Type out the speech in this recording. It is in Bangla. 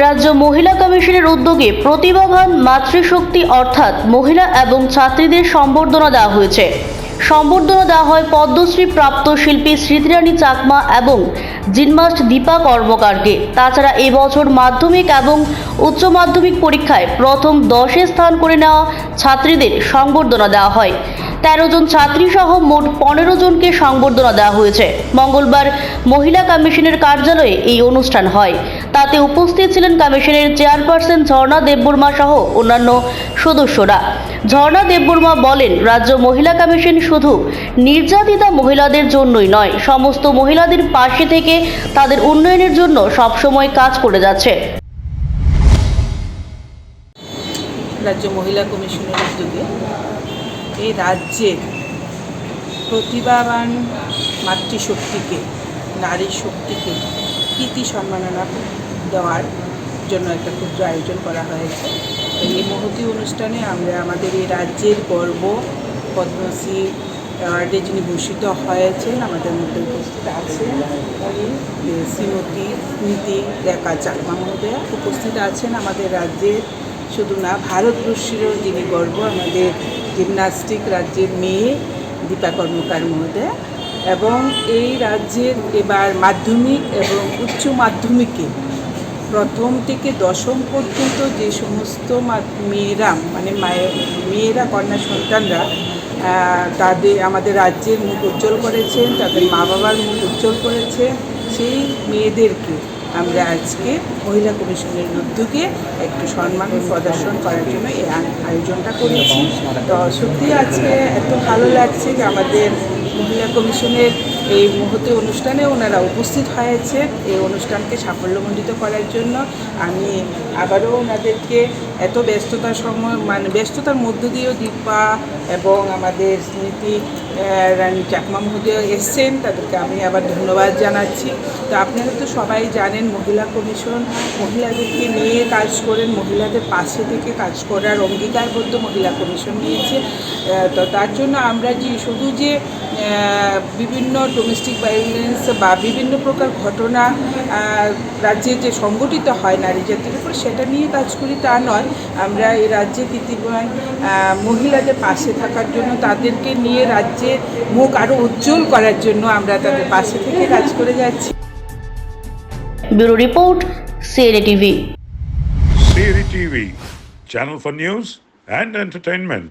রাজ্য মহিলা কমিশনের উদ্যোগে প্রতিভাবান মাতৃশক্তি অর্থাৎ মহিলা এবং ছাত্রীদের সম্বর্ধনা দেওয়া হয়েছে। সম্বর্ধনা দেওয়া হয় পদ্মশ্রী প্রাপ্ত শিল্পী স্মৃতিরানী চাকমা এবং জিনমাস্ট দীপা কর্মকারকে। তাছাড়া এবছর মাধ্যমিক এবং উচ্চ মাধ্যমিক পরীক্ষায় প্রথম দশে স্থান করে নেওয়া ছাত্রীদের সংবর্ধনা দেওয়া হয়। তেরো জন ছাত্রী সহ মোট পনেরো জনকে সংবর্ধনা দেওয়া হয়েছে। মঙ্গলবার মহিলা কমিশনের কার্যালয়ে এই অনুষ্ঠান হয়। তাতে উপস্থিত ছিলেন কমিশনের চেয়ারপারসন ঝর্ণা দেববর্মা সহ অন্যান্য সদস্যরা। ঝর্ণা দেববর্মা বলেন, রাজ্য মহিলা কমিশন শুধু নির্যাতিতা মহিলাদের জন্যই নয়, সমস্ত মহিলাদের পাশে থেকে তাদের উন্নয়নের জন্য সবসময় কাজ করে যাচ্ছে। রাজ্য মহিলা কমিশনের উদ্যোগে এই রাজ্যের প্রতিভাবান মাতৃশক্তিকে নারী শক্তিকে কীর্তি সম্মাননা দেওয়ার জন্য একটা ক্ষুদ্র আয়োজন করা হয়েছে। এই মহতি অনুষ্ঠানে আমরা আমাদের এই রাজ্যের গর্ব, পদ্মশ্রী অ্যাওয়ার্ডে যিনি ভূষিত হয়েছেন, আমাদের মধ্যে উপস্থিত আছেন শ্রীমতী নীতি রেখা চাকমা মহোদয়া। উপস্থিত আছেন আমাদের রাজ্যের শুধু না ভারতবর্ষেরও যিনি গর্ব, আমাদের জিমনাস্টিক রাজ্যের মেয়ে দীপা কর্মকার মহোদয়া, এবং এই রাজ্যের এবার মাধ্যমিক এবং উচ্চ মাধ্যমিকে প্রথম থেকে দশম পর্যন্ত যে সমস্ত মেয়েরা মানে মায়ের, মেয়েরা, কন্যা সন্তানরা তাদের, আমাদের রাজ্যের মুখ উজ্জ্বল করেছেন, তাদের মা বাবার মুখ উজ্জ্বল করেছে সেই মেয়েদেরকে আমরা আজকে মহিলা কমিশনের উদ্যোগে একটু সম্মান প্রদর্শন করার জন্য এই আয়োজনটা করেছি। তো সত্যি আজকে এত ভালো লাগছে যে আমাদের মহিলা কমিশনের এই মুহূর্তে অনুষ্ঠানে ওনারা উপস্থিত হয়েছে। এই অনুষ্ঠানকে সাফল্যমণ্ডিত করার জন্য আমি আবারও ওনাদেরকে এত ব্যস্ততার সময় মানে ব্যস্ততার মধ্য দিয়েও দীপা এবং আমাদের স্মৃতি রানী চাকমা মহোদয় এসছেন, তাদেরকে আমি আবার ধন্যবাদ জানাচ্ছি। তো আপনারা তো সবাই জানেন, মহিলা কমিশন মহিলাদেরকে নিয়ে কাজ করেন, মহিলাদের পাশে থেকে কাজ করার অঙ্গীকারবদ্ধ মহিলা কমিশন নিয়েছে। তো তার জন্য আমরা যে, শুধু যে বিভিন্ন ডোমেস্টিক ভায়োলেন্স বা বিভিন্ন প্রকার ঘটনা রাজ্যে যে সংগঠিত হয় নারী জাতির উপর, সেটা নিয়ে কাজ করি তা নয় আমরা এই রাজ্যে কীর্তিময় আহ, মহিলাদের পাশে থাকার জন্য তাদেরকে নিয়ে রাজ্যের মুখ আরও উজ্জ্বল করার জন্য আমরা তাদের পাশে থেকে কাজ করে যাচ্ছি। Bureau report CNA TV. CNA TV channel for news and entertainment.